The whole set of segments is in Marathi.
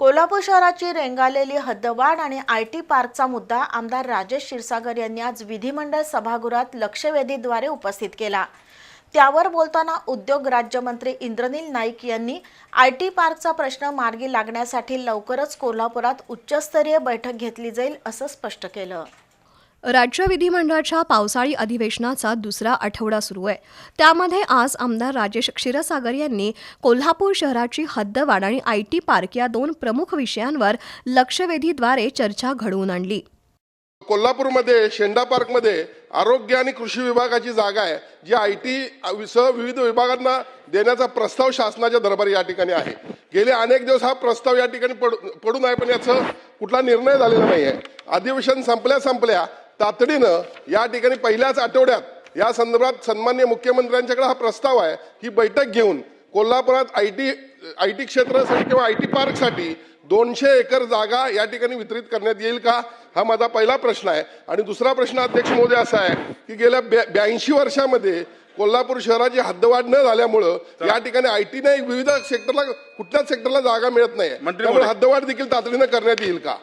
कोल्हापूर शहराची रेंगाळलेली हद्दवाढ आणि आय टी पार्कचा मुद्दा आमदार राजेश क्षीरसागर यांनी आज विधिमंडळ सभागृहात लक्षवेधीद्वारे उपस्थित केला. त्यावर बोलताना उद्योग राज्यमंत्री इंद्रनील नाईक यांनी आय टी पार्कचा प्रश्न मार्गी लागण्यासाठी लवकरच कोल्हापुरात उच्चस्तरीय बैठक घेतली जाईल असं स्पष्ट केलं. राज्य विधिमंडळाच्या पावसाळी अधिवेशनाचा दुसरा आठवडा सुरू आहे. त्यामध्ये आज आमदार राजेश क्षीरसागर यांनी कोल्हापूर शहराची हद्दवाढ आणि आय टी पार्क या दोन प्रमुख विषयांवर लक्षवेधीद्वारे चर्चा घडवून आणली. कोल्हापूरमध्ये शेंडा पार्कमध्ये आरोग्य आणि कृषी विभागाची जागा आहे जी आय टी सह विविध विभागांना देण्याचा प्रस्ताव शासनाच्या दरबारी या ठिकाणी आहे. गेले अनेक दिवस हा प्रस्ताव या ठिकाणी पडू पडून आहे पण याचं कुठला निर्णय झालेला नाही आहे अधिवेशन संपल्या संपल्या तातडीनं या ठिकाणी पहिल्याच आठवड्यात या संदर्भात सन्मान्य मुख्यमंत्र्यांच्याकडे हा प्रस्ताव आहे ही बैठक घेऊन कोल्हापुरात आय टी आय टी क्षेत्रासाठी किंवा आय टी पार्कसाठी दोनशे एकर जागा या ठिकाणी वितरित करण्यात येईल का? हा माझा पहिला प्रश्न आहे. आणि दुसरा प्रश्न अध्यक्ष महोदय असा आहे की गेल्या ब्याऐंशी वर्षामध्ये कोल्हापूर शहराची हद्दवाढ न झाल्यामुळं या ठिकाणी आय टी नाही विविध सेक्टरला कुठल्याच सेक्टरला जागा मिळत नाही. त्यामुळे हद्दवाढ देखील तातडीनं करण्यात येईल का?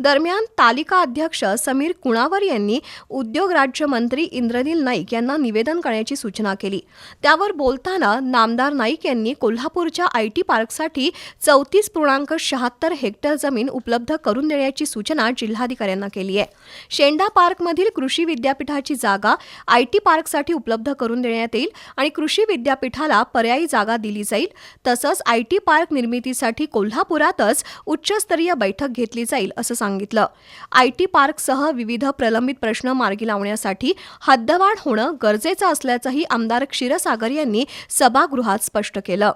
दरम्यान तालिका अध्यक्ष समीर कुणावर यांनी उद्योग राज्यमंत्री इंद्रनील नाईक यांना निवेदन करण्याची सूचना केली. त्यावर बोलताना नामदार नाईक यांनी कोल्हापूरच्या आय टी पार्कसाठी चौतीस पूर्णांक शहात्तर हेक्टर जमीन उपलब्ध करून देण्याची सूचना जिल्हाधिकाऱ्यांना केली आहे. शेंडा पार्कमधील कृषी विद्यापीठाची जागा आय टी पार्कसाठी उपलब्ध करून देण्यात येईल आणि कृषी विद्यापीठाला पर्यायी जागा दिली जाईल. तसंच आय टी पार्क निर्मितीसाठी कोल्हापुरातच उच्चस्तरीय बैठक घेतली जाईल असं सांगितलं. आय टी पार्कसह विविध प्रलंबित प्रश्न मार्गी लावण्यासाठी हद्दवाढ होणं गरजेचं असल्याचंही आमदार क्षीरसागर यांनी सभागृहात स्पष्ट केलं.